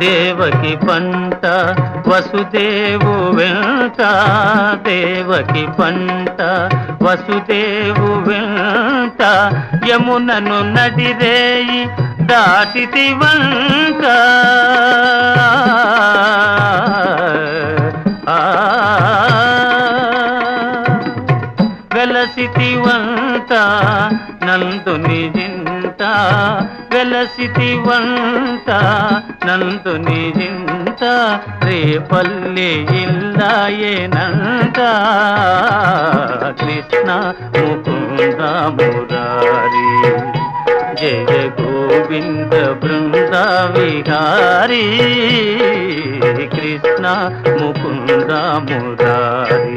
దేవకి పంట వసుదేవు వెంట. దేవకి పంట వసుదేవు వెంట. యమునను నడిరేయి దాటితి వంట ఆ. వెలసితి వంట నందుని జింత వెలసితి వంట నందుని జింత రేపల్లి ఇల్లాయేనంట కృష్ణ ముకుంద మురారి జయ గోవింద బృంద విహారీ. కృష్ణ ముకుంద మురారి.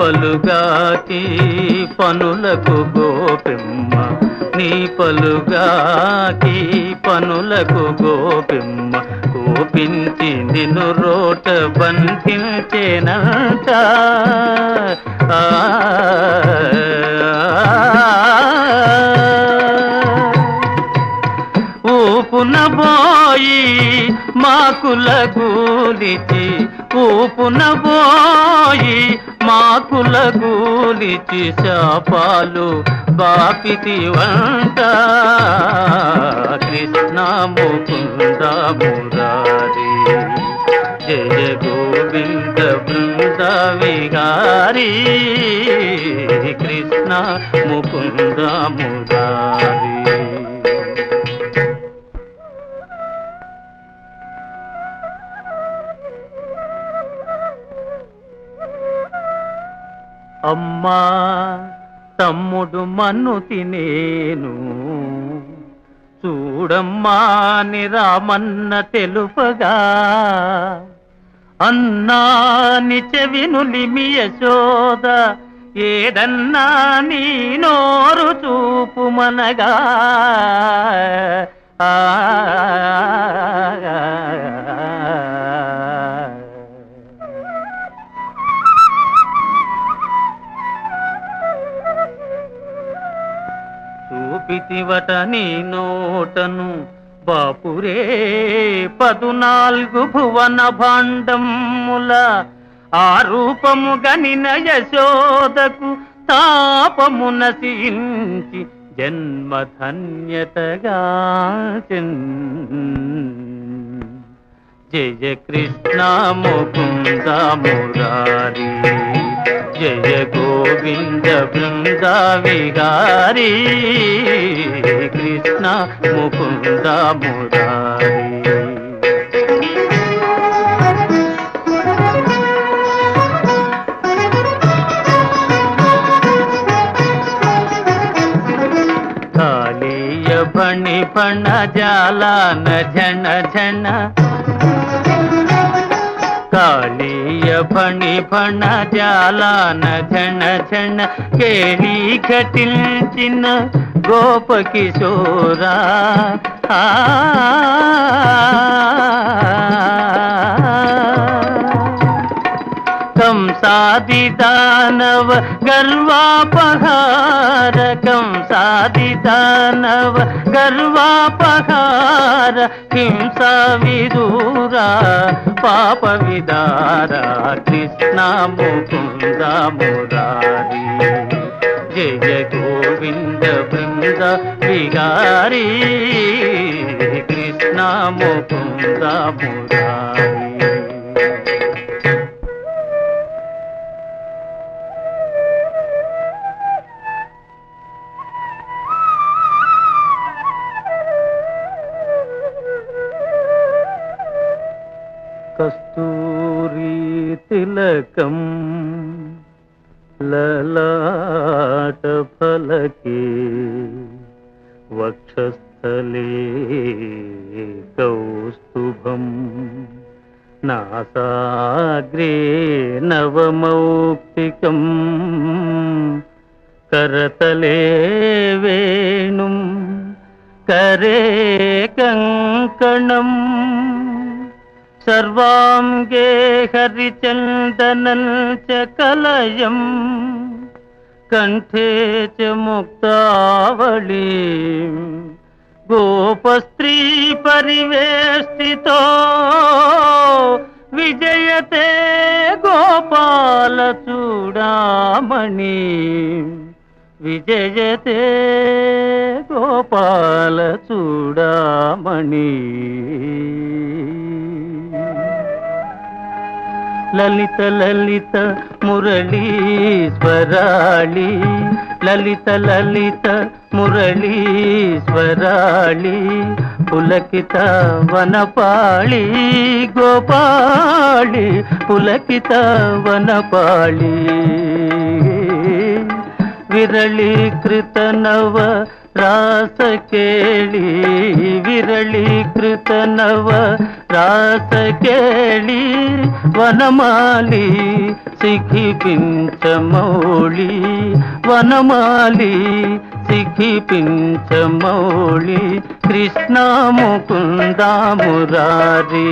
పలుగాకి పనులకు గోపిమ్మ. నీ పలుగాకి పనులకు గోపిమ్మ. కోపించి నిన్ను రోట బంధించేనంట. ఆ, ఊపున పోయి మాకుల గూలిచి ఊపున పోయి మాకుల గూలిచి శాపాలు బాపితి వంట. కృష్ణ ముకుంద మురారి జయ గోవింద బృంద విహారీ. కృష్ణ ముకుంద అమ్మా తమ్ముడు మన్ను తినేను. చూడమ్మా అని రామన్న తెలుపగా. అన్నాని చెవినులిమి యశోద. ఏదన్నా నీ నోరు చూపుమనగా ఆ చూపితివట నీ నోటను బాపురే పదునాలుగు భువన భాండముల ఆ రూపము గనిన యశోదకు తాపమున సించి జన్మధన్యతగా జయ కృష్ణ ముకుంద మురారీ. జయ గోవింద బృంద విహారీ కృష్ణ ముకుంద మురారి. కాళీయ ఫణి ఫణ జాలాన ఝణ ఝణ కాళీయ ఫణి ఫణ జాలాన ఝణ ఝణ కేళీ ఘటించిన గోప కిశోరా ఆ కంసాది దానవ గర్వాపహారకం సాధితానవ గర్వాపహార హింస విదూరా పాప విదార కృష్ణ ముకుంద మురారి జయ గోవింద బృంద విహారీ కృష్ణ ముకుంద మురారి ఏకం లలాట ఫలకే వక్షస్థలే కౌస్తుభం నాసాగ్రే నవమౌక్తికం కరతలే వేణుం కరే కంకణం సర్వాంగే హరిచందనం చ కలయం. కంఠే చ ముక్తావళీ. గోపస్త్రీ పరివేష్టితో విజయతే గోపాల చూడామణి విజయతే గోపాల చూడామణి లలిత లలిత మురళీశ్వరాళి. లలిత లలిత మురళీశ్వరాళి. పులకిత వనపాళి గోపాళి. పులకిత వనపాళి. విరళీకృత నవ రాస కేళి విరళీకృత నవ రాస కేళి వనమాలి సిఖిపించమౌళి వనమాలి సిఖిపించమౌళి కృష్ణ ముకుంద మురారి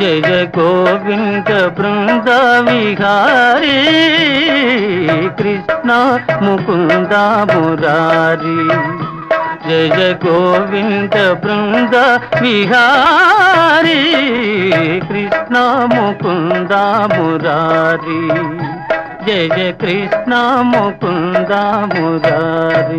జయ గోవింద బృంద విహారీ కృష్ణ ముకుంద మురారీ జయ గోవింద బృంద విహారీ కృష్ణ ముకుంద మురారీ జయ కృష్ణ ముకుంద మురారీ